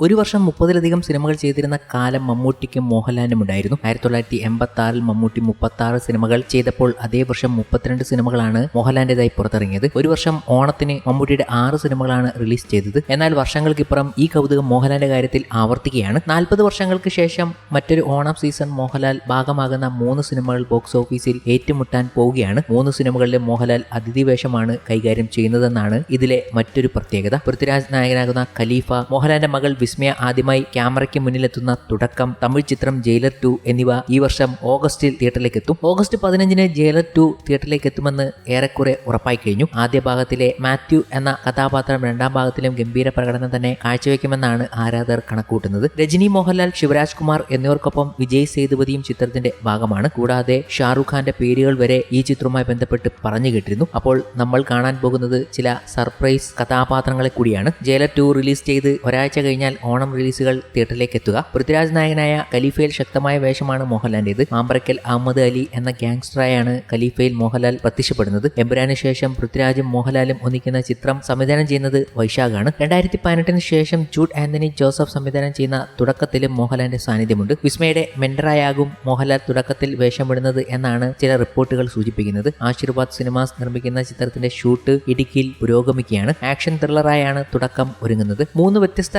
ഒരു വർഷം മുപ്പതിലധികം സിനിമകൾ ചെയ്തിരുന്ന കാലം മമ്മൂട്ടിക്കും മോഹൻലാലിനും ഉണ്ടായിരുന്നു. ആയിരത്തി തൊള്ളായിരത്തി എൺപത്തി ആറിൽ മമ്മൂട്ടി മുപ്പത്തി ആറ് സിനിമകൾ ചെയ്തപ്പോൾ അതേ വർഷം മുപ്പത്തിരണ്ട് സിനിമകളാണ് മോഹൻലാലിന്റേതായി പുറത്തിറങ്ങിയത്. ഒരു വർഷം ഓണത്തിന് മമ്മൂട്ടിയുടെ ആറ് സിനിമകളാണ് റിലീസ് ചെയ്തത്. എന്നാൽ വർഷങ്ങൾക്കിപ്പുറം ഈ കൗതുകം മോഹൻലാലിന്റെ കാര്യത്തിൽ ആവർത്തിക്കുകയാണ്. നാൽപ്പത് വർഷങ്ങൾക്ക് ശേഷം മറ്റൊരു ഓണം സീസൺ മോഹൻലാൽ ഭാഗമാകുന്ന മൂന്ന് സിനിമകൾ ബോക്സ് ഓഫീസിൽ ഏറ്റുമുട്ടാൻ പോവുകയാണ്. മൂന്ന് സിനിമകളിലെ മോഹൻലാൽ അതിഥി വേഷമാണ് കൈകാര്യം ചെയ്യുന്നതെന്നാണ് ഇതിലെ മറ്റൊരു പ്രത്യേകത. പൃഥ്വിരാജ് നായകനാകുന്ന ഖലീഫ മോഹൻലാലിന്റെ മകൾ വിസ്മയ ആദ്യമായി ക്യാമറയ്ക്ക് മുന്നിലെത്തുന്ന തുടക്കം തമിഴ് ചിത്രം ജയിലർ ടു എന്നിവ ഈ വർഷം ഓഗസ്റ്റിൽ തിയേറ്ററിലേക്ക് എത്തും ഓഗസ്റ്റ് പതിനഞ്ചിന് ജയിലർ ടു തിയേറ്ററിലേക്ക് എത്തുമെന്ന് ഏറെക്കുറെ ഉറപ്പായി കഴിഞ്ഞു. ആദ്യ ഭാഗത്തിലെ മാത്യു എന്ന കഥാപാത്രം രണ്ടാം ഭാഗത്തിലും ഗംഭീര പ്രകടനം തന്നെ കാഴ്ചവെക്കുമെന്നാണ് ആരാധകർ കണക്കൂട്ടുന്നത് രജനി മോഹൻലാൽ ശിവരാജ് കുമാർ എന്നിവർക്കൊപ്പം വിജയ് സേതുപതിയും ചിത്രത്തിന്റെ ഭാഗമാണ്. കൂടാതെ ഷാറുഖ് ഖാന്റെ പേരുകൾ വരെ ഈ ചിത്രവുമായി ബന്ധപ്പെട്ട് പറഞ്ഞു കേട്ടിരുന്നു. അപ്പോൾ നമ്മൾ കാണാൻ പോകുന്നത് ചില സർപ്രൈസ് കഥാപാത്രങ്ങളെ കൂടിയാണ്. ജയിലർ ടു റിലീസ് ചെയ്ത് ഒരാഴ്ച കഴിഞ്ഞാൽ ഓണം റിലീസുകൾ തിയേറ്ററിലേക്ക് എത്തുക പൃഥ്വിരാജ് നായകനായ ഖലീഫയിൽ ശക്തമായ വേഷമാണ് മോഹൻലാലിന്റേത് മാമ്പറക്കൽ അഹമ്മദ് അലി എന്ന ഗ്യാങ്സ്റ്ററായാണ് ഖലീഫയിൽ മോഹൻലാൽ പ്രത്യക്ഷപ്പെടുന്നത്. എമ്പുരാന് ശേഷം പൃഥ്വിരാജും മോഹൻലാലും ഒന്നിക്കുന്ന ചിത്രം സംവിധാനം ചെയ്യുന്നത് വൈശാഖാണ്. രണ്ടായിരത്തി പതിനെട്ടിന് ശേഷം ജൂഡ് ആന്റണി ജോസഫ് സംവിധാനം ചെയ്യുന്ന തുടക്കത്തിലും മോഹൻലാലിന്റെ സാന്നിധ്യമുണ്ട്. വിസ്മയുടെ മെൻഡറായാകും മോഹൻലാൽ തുടക്കത്തിൽ വേഷമിടുന്നത് എന്നാണ് ചില റിപ്പോർട്ടുകൾ സൂചിപ്പിക്കുന്നത്. ആശീർവാദ് സിനിമാസ് നിർമ്മിക്കുന്ന ചിത്രത്തിന്റെ ഷൂട്ട് ഇടുക്കിയിൽ പുരോഗമിക്കുകയാണ്. ആക്ഷൻ ത്രില്ലറായാണ് തുടക്കം ഒരുങ്ങുന്നത്. മൂന്ന് വ്യത്യസ്ത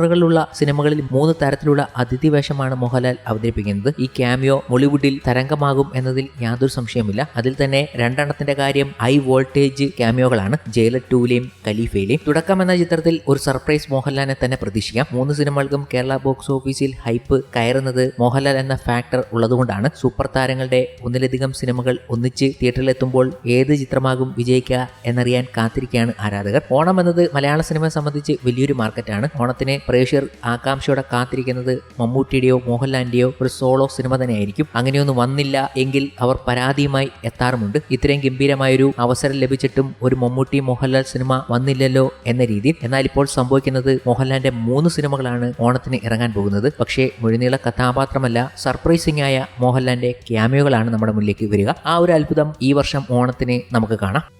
ജോണറുകളിലുള്ള സിനിമകളിൽ മൂന്ന് തരത്തിലുള്ള അതിഥി വേഷമാണ് മോഹൻലാൽ അവതരിപ്പിക്കുന്നത്. ഈ ക്യാമിയോ ബോളിവുഡിൽ തരംഗമാകും എന്നതിൽ യാതൊരു സംശയമില്ല അതിൽ തന്നെ രണ്ടെണ്ണത്തിന്റെ കാര്യം ഹൈ വോൾട്ടേജ് ക്യാമിയോകളാണ്. ജയിലർ ടൂലെയും ഖലീഫയിലെയും. തുടക്കം എന്ന ചിത്രത്തിൽ ഒരു സർപ്രൈസ് മോഹൻലാലിനെ തന്നെ പ്രതീക്ഷിക്കാം. മൂന്ന് സിനിമകൾക്കും കേരള ബോക്സ് ഓഫീസിൽ ഹൈപ്പ് കയറുന്നത് മോഹൻലാൽ എന്ന ഫാക്ടർ ഉള്ളതുകൊണ്ടാണ്. സൂപ്പർ താരങ്ങളുടെ ഒന്നിലധികം സിനിമകൾ ഒന്നിച്ച് തിയേറ്ററിലെത്തുമ്പോൾ ഏത് ചിത്രമാകും വിജയിക്കുക എന്നറിയാൻ കാത്തിരിക്കുകയാണ് ആരാധകർ. ഓണം എന്നത് മലയാള സിനിമയെ സംബന്ധിച്ച് വലിയൊരു മാർക്കറ്റാണ്. ഓണത്തിന് പ്രേക്ഷകർ ആകാംക്ഷയോടെ കാത്തിരിക്കുന്നത് മമ്മൂട്ടിയുടെയോ മോഹൻലാലിന്റെയോ ഒരു സോളോ സിനിമ തന്നെയായിരിക്കും. അങ്ങനെയൊന്നും വന്നില്ല എങ്കിൽ അവർ പരാതിയുമായി എത്താറുമുണ്ട്. ഇത്രയും ഗംഭീരമായൊരു അവസരം ലഭിച്ചിട്ടും ഒരു മമ്മൂട്ടി മോഹൻലാൽ സിനിമ വന്നില്ലല്ലോ എന്ന രീതിയിൽ. എന്നാൽ ഇപ്പോൾ സംഭവിക്കുന്നത് മോഹൻലാലിന്റെ മൂന്ന് സിനിമകളാണ് ഓണത്തിന് ഇറങ്ങാൻ പോകുന്നത്. പക്ഷേ മുഴുനീള കഥാപാത്രമല്ല സർപ്രൈസിംഗ് ആയ മോഹൻലാലിന്റെ ക്യാമിയോകളാണ് നമ്മുടെ മുന്നിലേക്ക് വരിക. ആ ഒരു അത്ഭുതം ഈ വർഷം ഓണത്തിന് നമുക്ക് കാണാം.